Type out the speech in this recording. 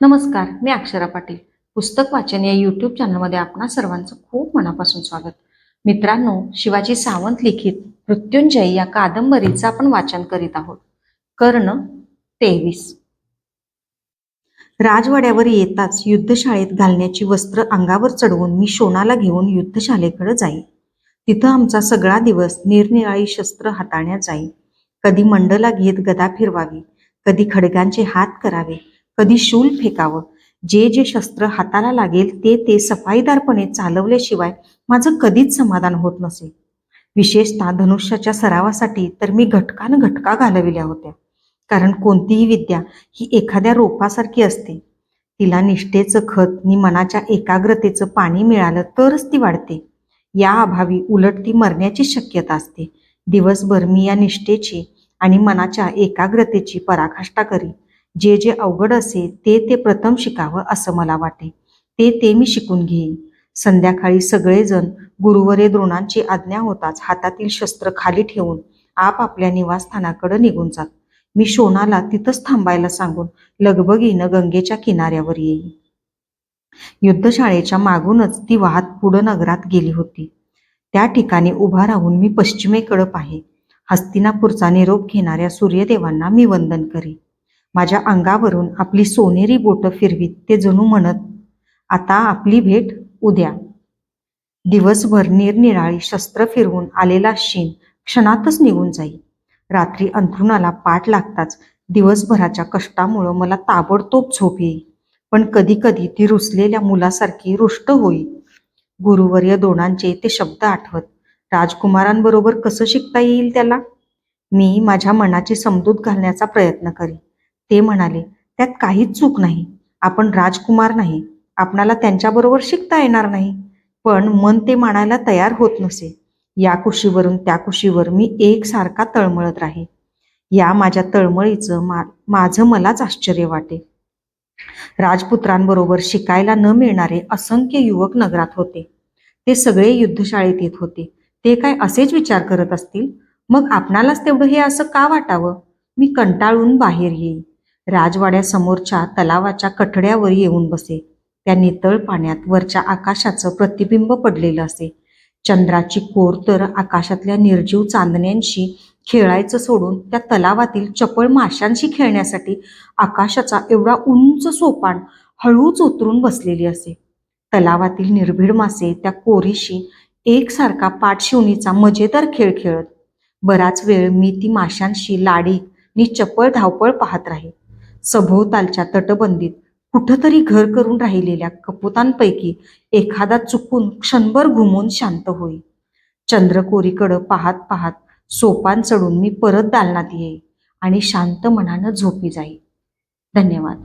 नमस्कार मी अक्षरा पाटील. पुस्तक वाचन या यूट्यूब चॅनलमध्ये आपणा सर्वांचं खूप मनापासून स्वागत. मित्रांनो शिवाजी सावंत लिखित मृत्युंजय या कादंबरीचं आपण वाचन करीत आहोत. कर्ण तेवीस. राजवाड्यावर येताच युद्धशाळेत घालण्याची वस्त्र अंगावर चढवून मी शोणाला घेऊन युद्धशाळेकडे जाई. तिथं आमचा सगळा दिवस निरनिराळी शस्त्र हाताळण्यात जाई. कधी मंडला घेत गदा फिरवावी कधी खडगांचे हात करावे कधी शूल फेकावं? जे जे शस्त्र हाताला लागेल ते ते सफाईदारपणे चालवल्याशिवाय माझं कधीच समाधान होत नसे. विशेषतः धनुष्याच्या सरावासाठी तर मी घटकान घटका घालविल्या होत्या. कारण कोणतीही विद्या ही एखाद्या रोपासारखी असते. तिला निष्ठेचं खत नि मनाच्या एकाग्रतेचं पाणी मिळालं तरच ती वाढते. या अभावी उलट ती मरण्याची शक्यता असते. दिवसभर मी या निष्ठेची आणि मनाच्या एकाग्रतेची पराकाष्ठा करी. जे जे अवघड असे ते ते प्रथम शिकावं असं मला वाटे. ते ते मी शिकून घेईन. संध्याकाळी सगळेजण गुरुवरे द्रोणांची आज्ञा होताच हातातील शस्त्र खाली ठेवून आपापल्या निवासस्थानाकडे निघून जात. मी शोणाला तिथंच थांबायला सांगून लगबगीनं गंगेच्या किनाऱ्यावर येई युद्धशाळेच्या मागूनच ती वाहत पुढं नगरात गेली होती. त्या ठिकाणी उभा राहून मी पश्चिमेकडं पाहे. हस्तिनापूरचा निरोप घेणाऱ्या सूर्यदेवांना मी वंदन करी माझ्या अंगावरून आपली सोनेरी बोटं फिरवीत ते जणू म्हणत आता आपली भेट उद्या. दिवसभर निरनिराळी शस्त्र फिरवून आलेला शीन क्षणातच निघून जाई. रात्री अंथरुणाला पाठ लागताच दिवसभराच्या कष्टामुळं मला ताबडतोब झोप येई. पण कधी कधी ती रुसलेल्या मुलासारखी रुष्ट होई. गुरुवर्य दोणांचे ते शब्द आठवत राजकुमारांबरोबर कसं शिकता येईल त्याला? मी माझ्या मनाची समजूत घालण्याचा प्रयत्न करी. ते म्हणाले त्यात काहीच चूक नाही. आपण राजकुमार नाही. आपणाला त्यांच्याबरोबर शिकता येणार नाही. पण मन ते मानायला तयार होत नसे. या कुशीवरून त्या कुशीवर मी एकसारखा तळमळत राहे. या माझ्या तळमळीचं मा माझं मलाच आश्चर्य वाटे. राजपुत्रांबरोबर शिकायला न मिळणारे असंख्य युवक नगरात होते. ते सगळे युद्धशाळेत येत होते. ते काय असेच विचार करत असतील? मग आपणालाच तेवढं हे असं का वाटावं? मी कंटाळून बाहेर येई राजवाड्यासमोरच्या तलावाच्या कठड्यावर येऊन बसे. त्या नितळ पाण्यात वरच्या आकाशाचं प्रतिबिंब पडलेलं असे. चंद्राची कोर तर आकाशातल्या निर्जीव चांदण्यांशी खेळायचं सोडून त्या तलावातील चपळ माशांशी खेळण्यासाठी आकाशाचा एवढा उंच सोपान हळूच उतरून बसलेली असे. तलावातील निर्भीड मासे त्या कोरीशी एकसारखा पाठशिवणीचा मजेदार खेळ खेळत. बराच वेळ मी ती माशांशी लाडी नि चपळ धावपळ पाहत राही. सभोवतालच्या तटबंदीत कुठंतरी घर करून राहिलेल्या कपोतांपैकी एखादा चुकून क्षणभर घुमून शांत होई. चंद्रकोरीकडं पाहत पाहत सोपान चढून मी परत दालनात येई आणि शांत मनानं झोपी जाई. धन्यवाद.